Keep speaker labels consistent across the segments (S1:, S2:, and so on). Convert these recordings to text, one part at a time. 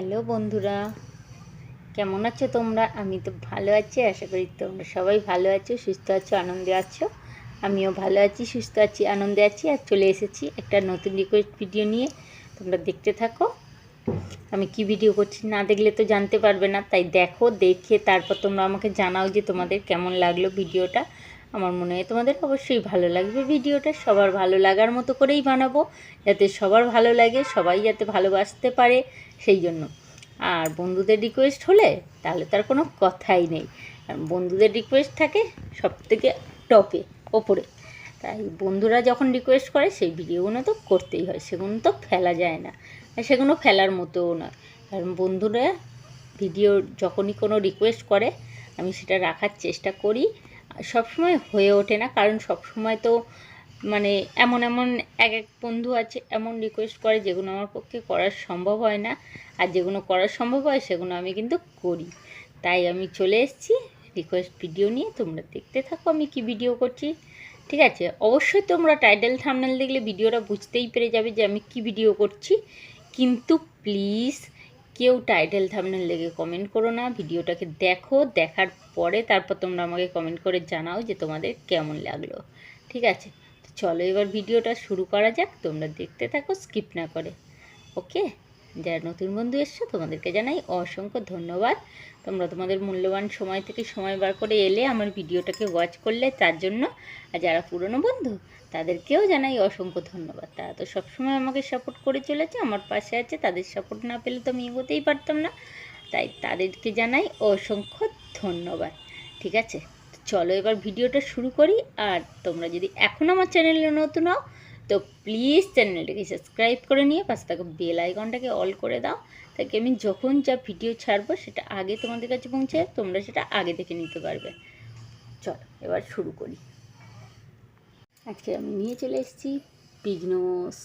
S1: Hello বন্ধুরা, কেমন আছো তোমরা? আমি তো ভালো আছি, আশা করি তোমরা সবাই ভালো আছো, সুস্থ আছো, আনন্দে আছো। আমিও ভালো আছি, সুস্থ আছি, আনন্দে আছি আর চলে এসেছি একটা নতুন রিকোয়েস্ট ভিডিও নিয়ে। তোমরা দেখতে থাকো। আমি কি ভিডিও করছি না দেখলে তো জানতে পারবে না। তাই দেখো, দেখে তারপর তোমরা আমাকে জানাও যে তোমাদের কেমন লাগল ভিডিওটা আমার মনে হয় তোমাদের অবশ্যই ভালো লাগবে ভিডিওটা। সবার ভালো লাগার মতো করেই বানাবো, যাতে সবার ভালো লাগে, সবাই যাতে ভালোবাসতে পারে সেই জন্য। আর বন্ধুদের রিকোয়েস্ট হলে তাহলে তার কোনো কথাই নেই। আর বন্ধুদের রিকোয়েস্ট থাকে সব থেকে টপে, ওপরে। তাই বন্ধুরা যখন রিকোয়েস্ট করে সেই ভিডিওগুলো তো করতেই হয়, সেগুলো তো ফেলা যায় না। আর সেগুলো ফেলার মতোও নয়। কারণ বন্ধুরা ভিডিও যখনই কোনো রিকোয়েস্ট করে, আমি সেটা রাখার চেষ্টা করি। সবসময় হয়ে ওঠে না, কারণ সবসময় তো মানে এমন এমন এক এক বন্ধু আছে, এমন রিকোয়েস্ট করে যেগুলো আমার পক্ষে করা সম্ভব হয় না। আর যেগুলো করা সম্ভব হয়, সেগুলো আমি কিন্তু করি। তাই আমি চলে এসেছি রিকোয়েস্ট ভিডিও নিয়ে। তোমরা দেখতে থাকো আমি কি ভিডিও করছি। ঠিক আছে? অবশ্যই তোমরা টাইটেল থামনেল দেখলে ভিডিওটা বুঝতেই পেরে যাবে যে আমি কি ভিডিও করছি। কিন্তু প্লিজ কেউ টাইটেল থামনেল দেখে কমেন্ট করো না। ভিডিওটাকে দেখো, দেখার পরে তারপর তোমরা আমাকে কমেন্ট করে জানাও যে তোমাদের কেমন লাগল। ঠিক আছে? তো চলো এবার ভিডিওটা শুরু করা যাক, তোমরা দেখতে থাকো স্কিপ না করে। ওকে যারা নতুন বন্ধু এসছো, তোমাদেরকে জানাই অসংখ্য ধন্যবাদ। তোমরা তোমাদের মূল্যবান সময় থেকে সময় বার করে এলে আমার ভিডিওটাকে ওয়াচ করলে তার জন্য। আর যারা পুরনো বন্ধু, তাদেরকেও জানাই অসংখ্য ধন্যবাদ। তারা তো সবসময় আমাকে সাপোর্ট করে চলেছে, আমার পাশে আছে, তাদের সাপোর্ট না পেলে তো আমি এগোতেই পারতাম না। তাই তাদেরকে জানাই অসংখ্য ধন্যবাদ। ঠিক আছে? চলো এবার ভিডিওটা শুরু করি। আর তোমরা যদি এখন আমার চ্যানেলে নতুন হও, তো প্লিজ চ্যানেলটাকে সাবস্ক্রাইব করে নিয়ে পাশে থাকা বেল আইকনটাকে অল করে দাও, তাকে আমি যখন যা ভিডিও ছাড়বো, সেটা আগে তোমাদের কাছে পৌঁছে তোমরা সেটা আগে দেখে নিতে পারবে। চলো, এবার শুরু করি। আজকে আমি নিয়ে চলে এসেছি পিগনোস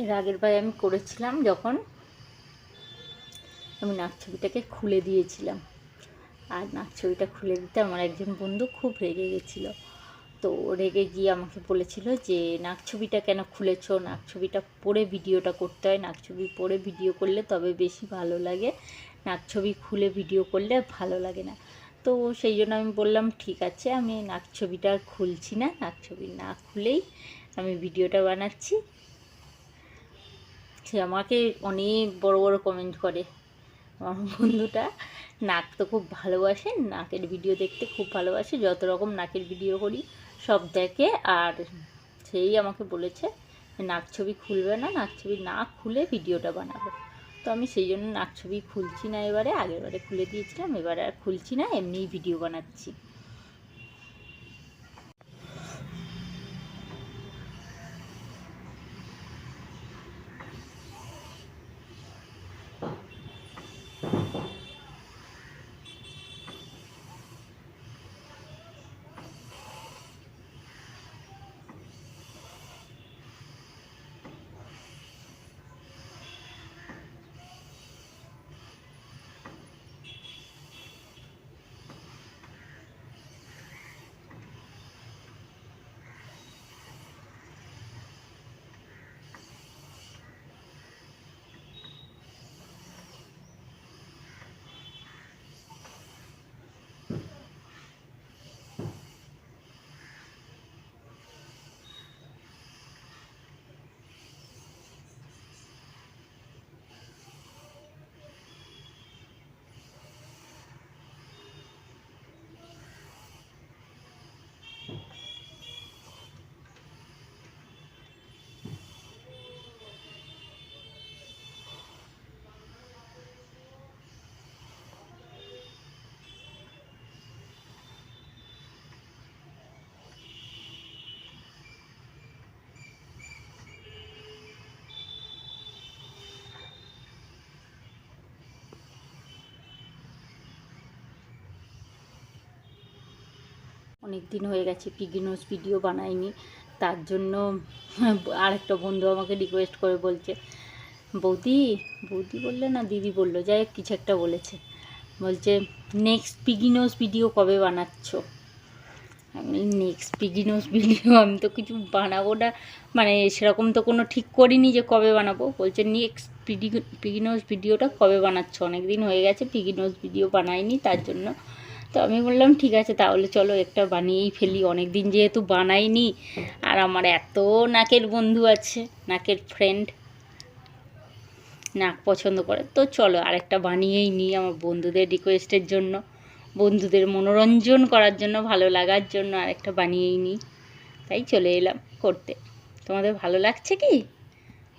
S1: এর আগের বার আমি করেছিলাম যখন আমি নাক ছবিটাকে খুলে দিয়েছিলাম। আর নাক ছবিটা খুলে দিতে আমার একজন বন্ধু খুব রেগে গেছিল। তো রেগে গিয়ে আমাকে বলেছিল যে নাক ছবিটা কেন খুলেছো? নাক ছবিটা পরে ভিডিওটা করতে হয়। নাক ছবি পরে ভিডিও করলে তবে বেশি ভালো লাগে। নাক ছবি খুলে ভিডিও করলে ভালো লাগে না। তো সেই জন্য আমি বললাম, ঠিক আছে, আমি নাক ছবিটা খুলছি না। নাক ছবি না খুলেই আমি ভিডিওটা বানাচ্ছি। আমাকে অনেক বড় বড় কমেন্ট করে। আমার বন্ধুটা নাক তো খুব ভালোবাসে, নাকের ভিডিও দেখতে খুব ভালোবাসে, যত রকম নাকের ভিডিও করি সব দেখে আর সেই আমাকে বলেছে নাক ছবি খুলবে না, নাক ছবি না খুলে ভিডিওটা বানাবে। তো আমি সেই জন্য নাক ছবি খুলছি না এবারে আগেরবারে খুলে দিয়েছিলাম, এবারে আর খুলছি না, এমনিই ভিডিও বানাচ্ছি। অনেক দিন হয়ে গেছে, পিগিনোস ভিডিও বানাইনি। তার জন্য আরেকটা বন্ধু আমাকে রিকোয়েস্ট করে বলছে, বৌদি বৌদি বললে না দিদি বলল? যাই কিছু একটা বলেছে। বলছে নেক্সট পিগিনোস ভিডিও কবে বানাচ্ছ? আমি নেক্সট পিগিনোস ভিডিও আমি তো কিছু বানাবো না। মানে সেরকম তো কোনো ঠিক করিনি যে কবে বানাবো। বলছে নেক্সট পিডি পিগিনোস ভিডিওটা কবে বানাচ্ছ? অনেক দিন হয়ে গেছে, পিগিনোস ভিডিও বানাইনি, তার জন্য তো আমি বললাম, ঠিক আছে, তাহলে চলো একটা বানিয়েই ফেলি। অনেক দিন যেহেতু বানাইনি, আর আমার এত নাকের বন্ধু আছে, নাকের ফ্রেন্ড নাক পছন্দ করে। তো চলো, আরেকটা বানিয়েই নিই আমার বন্ধুদের রিকোয়েস্টের জন্য, বন্ধুদের মনোরঞ্জন করার জন্য, ভালো লাগার জন্য আরেকটা বানিয়েই নিই। তাই চলে এলাম করতে। তোমাদের ভালো লাগছে কি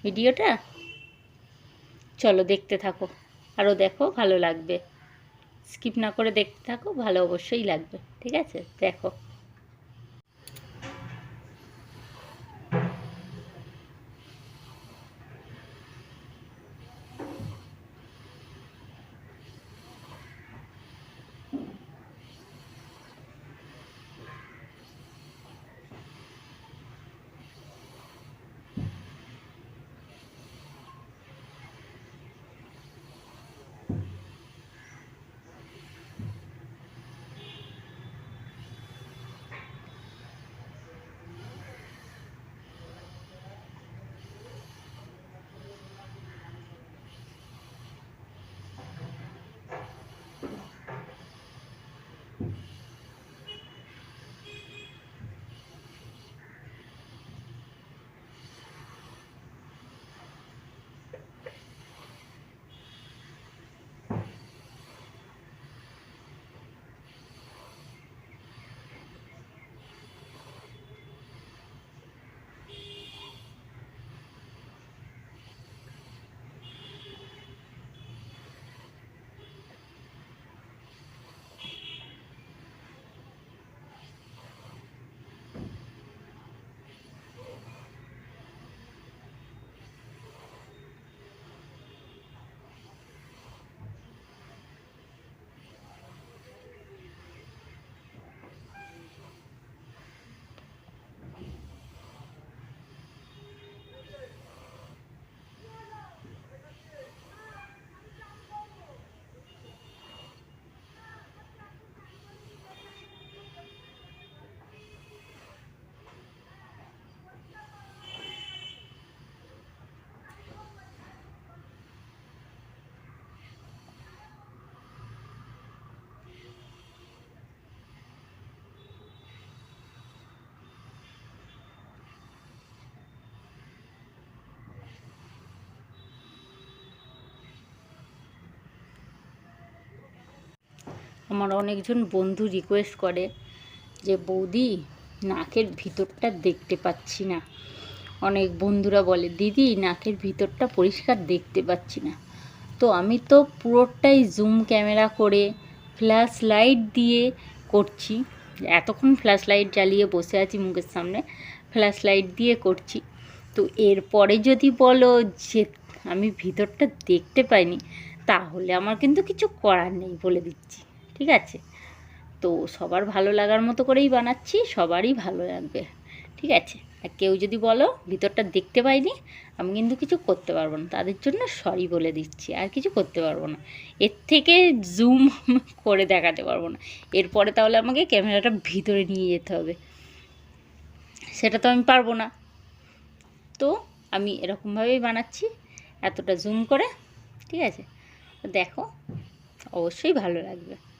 S1: ভিডিওটা? চলো দেখতে থাকো আরও দেখো, ভালো লাগবে। স্কিপ না করে দেখতে থাকো ভালো অবশ্যই লাগবে। ঠিক আছে? দেখো। আমার অনেকজন বন্ধু রিকোয়েস্ট করে যে, বৌদি, নাকের ভিতরটা দেখতে পাচ্ছি না। অনেক বন্ধুরা বলে, দিদি, নাকের ভিতরটা পরিষ্কার দেখতে পাচ্ছি না। তো আমি তো পুরোটাই জুম ক্যামেরা করে ফ্ল্যাশ লাইট দিয়ে করছি। এতক্ষণ ফ্ল্যাশ লাইট জ্বালিয়ে বসে আছি মুখের সামনে ফ্ল্যাশ লাইট দিয়ে করছি। তো এরপরে যদি বলো যে, আমি ভিতরটা দেখতে পাইনি, তাহলে আমার কিন্তু কিছু করার নেই বলে দিচ্ছি। ঠিক আছে? তো সবার ভালো লাগার মতো করেই বানাচ্ছি, সবারই ভালো লাগবে। ঠিক আছে? আর কেউ যদি বলো, ভিতরটা দেখতে পাইনি, আমি কিন্তু কিছু করতে পারব না। তাদের জন্য সরি বলে দিচ্ছি, আর কিছু করতে পারব না। এর থেকে জুম করে দেখাতে পারব না। এরপরে তাহলে আমাকে ক্যামেরাটা ভিতরে নিয়ে যেতে হবে। সেটা তো আমি পারব না। তো আমি এরকমভাবেই বানাচ্ছি, এতটা জুম করে। ঠিক আছে? দেখো, অবশ্যই ভালো লাগবে।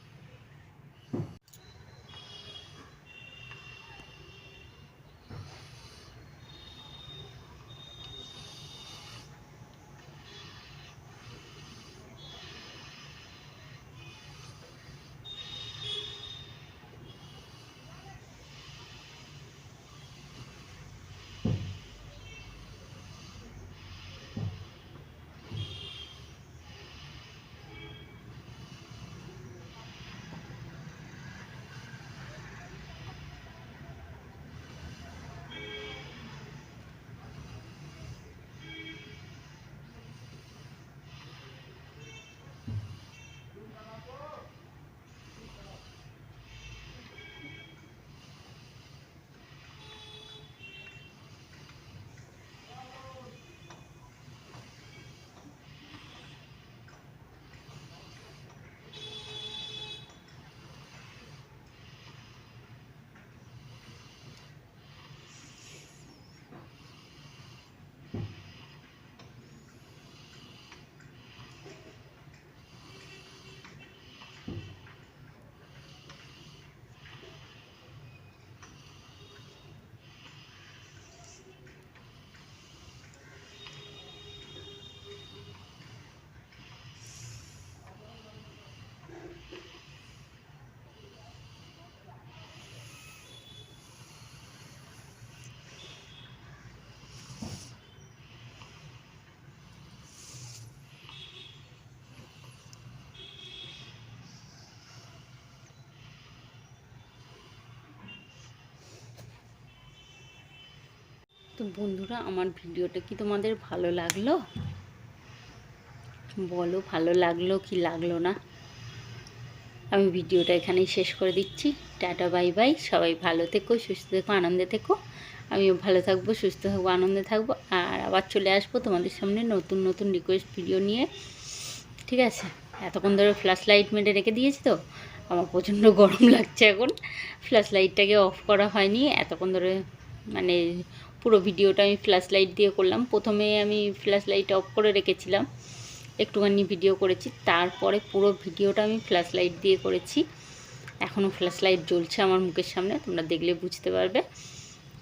S1: তো বন্ধুরা, আমার ভিডিওটা কি তোমাদের ভালো লাগল? বলো, ভালো লাগল কি লাগল না? আমি ভিডিওটা এখানেই শেষ করে দিচ্ছি। Tata, bye bye. সবাই ভালো থেকো, সুস্থ থেকো, আনন্দে থেকো। আমিও ভালো থাকব, সুস্থ থাকব, আনন্দে থাকব। আর আবার চলে আসব তোমাদের সামনে নতুন নতুন রিকোয়েস্ট ভিডিও নিয়ে। ঠিক আছে? এতক্ষণ ধরে ফ্ল্যাশ লাইট মেটে রেখে দিয়েছি তো? আমার প্রচণ্ড গরম লাগছে এখন। ফ্ল্যাশ লাইটটাকে অফ করা হয়নি। এতক্ষণ ধরে মানে পুরো ভিডিওটা আমি ফ্ল্যাশ লাইট দিয়ে করলাম। প্রথমে আমি ফ্ল্যাশ লাইট অফ করে রেখেছিলাম। একটুখানি ভিডিও করেছি। তারপরে পুরো ভিডিওটা আমি ফ্ল্যাশ লাইট দিয়ে করেছি। এখনও ফ্ল্যাশ লাইট জ্বলছে আমার মুখের সামনে, তোমরা দেখলে বুঝতে পারবে।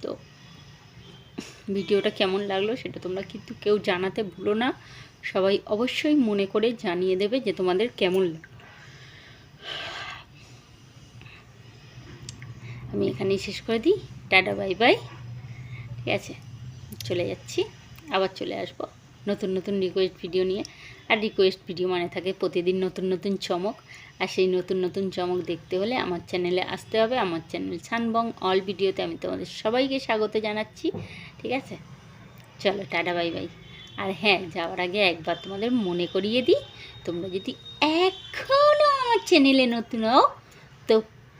S1: তো ভিডিওটা কেমন লাগল সেটা তোমরা কিন্তু কেউ জানাতে ভুলো না। সবাই অবশ্যই মনে করে জানিয়ে দেবে যে তোমাদের কেমন আমি এখানেই শেষ করে দিই। টাটা বাই বাই ঠিক আছে? চলে যাচ্ছি। আবার চলে আসব। নতুন নতুন রিকোয়েস্ট ভিডিও নিয়ে। আর রিকোয়েস্ট ভিডিও মানে থাকে প্রতিদিন নতুন নতুন চমক। আর সেই নতুন নতুন চমক দেখতে হলে আমার চ্যানেলে আসতে হবে। আমার চ্যানেল ছানবং অল ভিডিওতে আমি তোমাদের সবাইকে স্বাগত জানাচ্ছি। ঠিক আছে? চলো, টাটা বাই বাই আর হ্যাঁ যাওয়ার আগে একবার তোমাদের মনে করিয়ে দিই। তোমরা যদি এখনও আমার চ্যানেলে নতুন হও, তো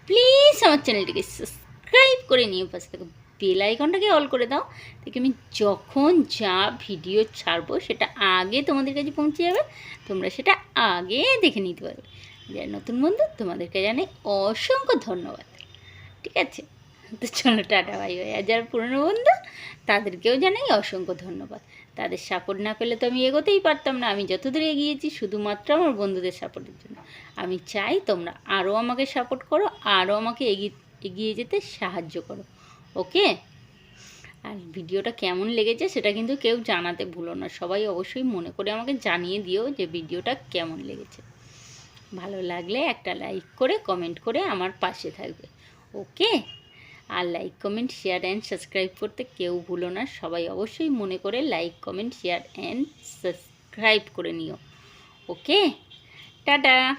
S1: প্লিজ আমার চ্যানেলটিকে সাবস্ক্রাইব করে নিয়ে পাশে থাকো। বেল আইকনটাকে অল করে দাও। দেখি আমি যখন যা ভিডিও ছাড়বো সেটা আগে তোমাদের কাছে পৌঁছে যাবে, তোমরা সেটা আগে দেখে নিতে পারবে। যারা নতুন বন্ধু, তোমাদেরকে জানাই অসংখ্য ধন্যবাদ। ঠিক আছে? তো চলো, টাটা ভাই ভাই আর যারা পুরনো বন্ধু, তাদেরকেও জানাই অসংখ্য ধন্যবাদ। তাদের সাপোর্ট না পেলে তো আমি এগোতেই পারতাম না। আমি যতদূর এগিয়েছি, শুধুমাত্র আমার বন্ধুদের সাপোর্টের জন্য। আমি চাই তোমরা আরও আমাকে সাপোর্ট করো আরও আমাকে এগিয়ে এগিয়ে যেতে সাহায্য করো। ওকে? আর ভিডিওটা কেমন লেগেছে সেটা কিন্তু কেউ জানাতে ভুলো না। সবাই অবশ্যই মনে করে আমাকে জানিয়ে দিও যে ভিডিওটা কেমন লেগেছে। ভালো লাগলে একটা লাইক করে, কমেন্ট করে আমার পাশে থাকবে। Okay? R like, comment, share and subscribe করতে কেউ ভুলো না। সবাই অবশ্যই মনে করে like, comment, share and subscribe করে নিও। ওকে? টাটা!